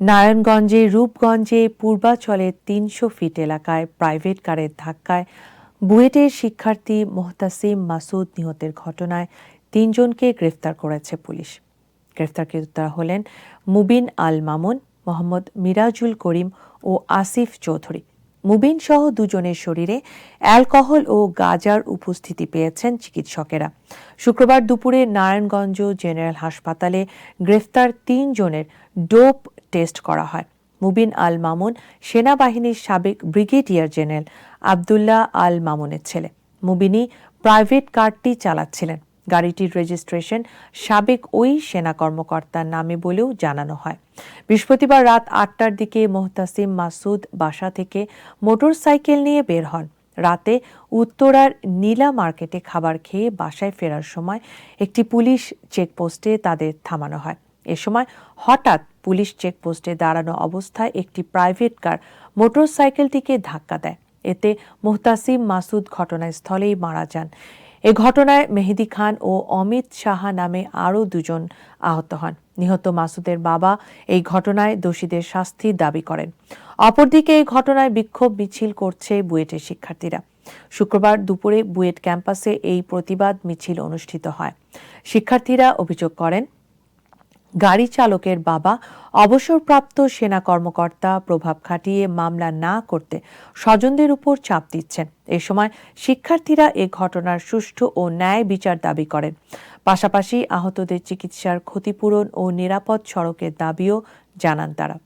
নারায়ণগঞ্জে, রূপগঞ্জে পূর্বাচলের তিনশো ফিট এলাকায় প্রাইভেট কারের ধাক্কায় বুয়েটের শিক্ষার্থী মোহতাসিম মাসুদ নিহতের ঘটনায় তিনজনকে গ্রেফতার করেছে পুলিশ। গ্রেফতারকৃতরা হলেন মুবিন আল মামুন, মোহাম্মদ মিরাজুল করিম ও আসিফ চৌধুরী। মুবিন সহ দুজনের শরীরে অ্যালকোহল ও গাজার উপস্থিতি পেয়েছেন চিকিৎসকেরা। শুক্রবার দুপুরে নারায়ণগঞ্জ জেনারেল হাসপাতালে গ্রেফতার তিনজনের ডোপ টেস্ট করা হয়। মুবিন আল মামুন, সেনাবাহিনীর সাবেক ব্রিগেডিয়ার জেনারেল আবদুল্লাহ আল মামুনের ছেলে। মুবিনি প্রাইভেট কারটি চালাচ্ছিলেন। গাড়িটির রেজিস্ট্রেশন সাবেক ওই সেনা কর্মকর্তার নামে বলেও জানানো হয়। বৃহস্পতিবার রাত আটটার দিকে মোহতাসিম মাসুদ বাসা থেকে মোটরসাইকেল নিয়ে বের হন। রাতে উত্তরার নীলা মার্কেটে খাবার খেয়ে বাসায় ফেরার সময় একটি পুলিশ চেকপোস্টে তাদের থামানো হয়। এ সময় হঠাৎ পুলিশ চেকপোস্টে দাঁড়ানো অবস্থায় একটি প্রাইভেট কার মোটরসাইকেলটিকে ধাক্কা দেয়। এতে মোহতাসিম মাসুদ ঘটনাস্থলেই মারা যান। এ ঘটনায় মেহেদি খান ও অমিত সাহা নামে আরও দুজন আহত হন। নিহত মাসুদের বাবা এই ঘটনায় দোষীদের শাস্তির দাবি করেন। অপরদিকে এই ঘটনায় বিক্ষোভ মিছিল করছে বুয়েটের শিক্ষার্থীরা। শুক্রবার দুপুরে বুয়েট ক্যাম্পাসে এই প্রতিবাদ মিছিল অনুষ্ঠিত হয়। শিক্ষার্থীরা অভিযোগ করেন গাড়ি চালকের বাবা অবসরপ্রাপ্ত সেনা কর্মকর্তা প্রভাব খাটিয়ে মামলা না করতে স্বজনদের উপর চাপ দিচ্ছেন। এ সময় শিক্ষার্থীরা এ ঘটনার সুষ্ঠু ও ন্যায় বিচার দাবি করেন। পাশাপাশি আহতদের চিকিৎসার ক্ষতিপূরণ ও নিরাপদ সড়কের দাবিও জানান তারা।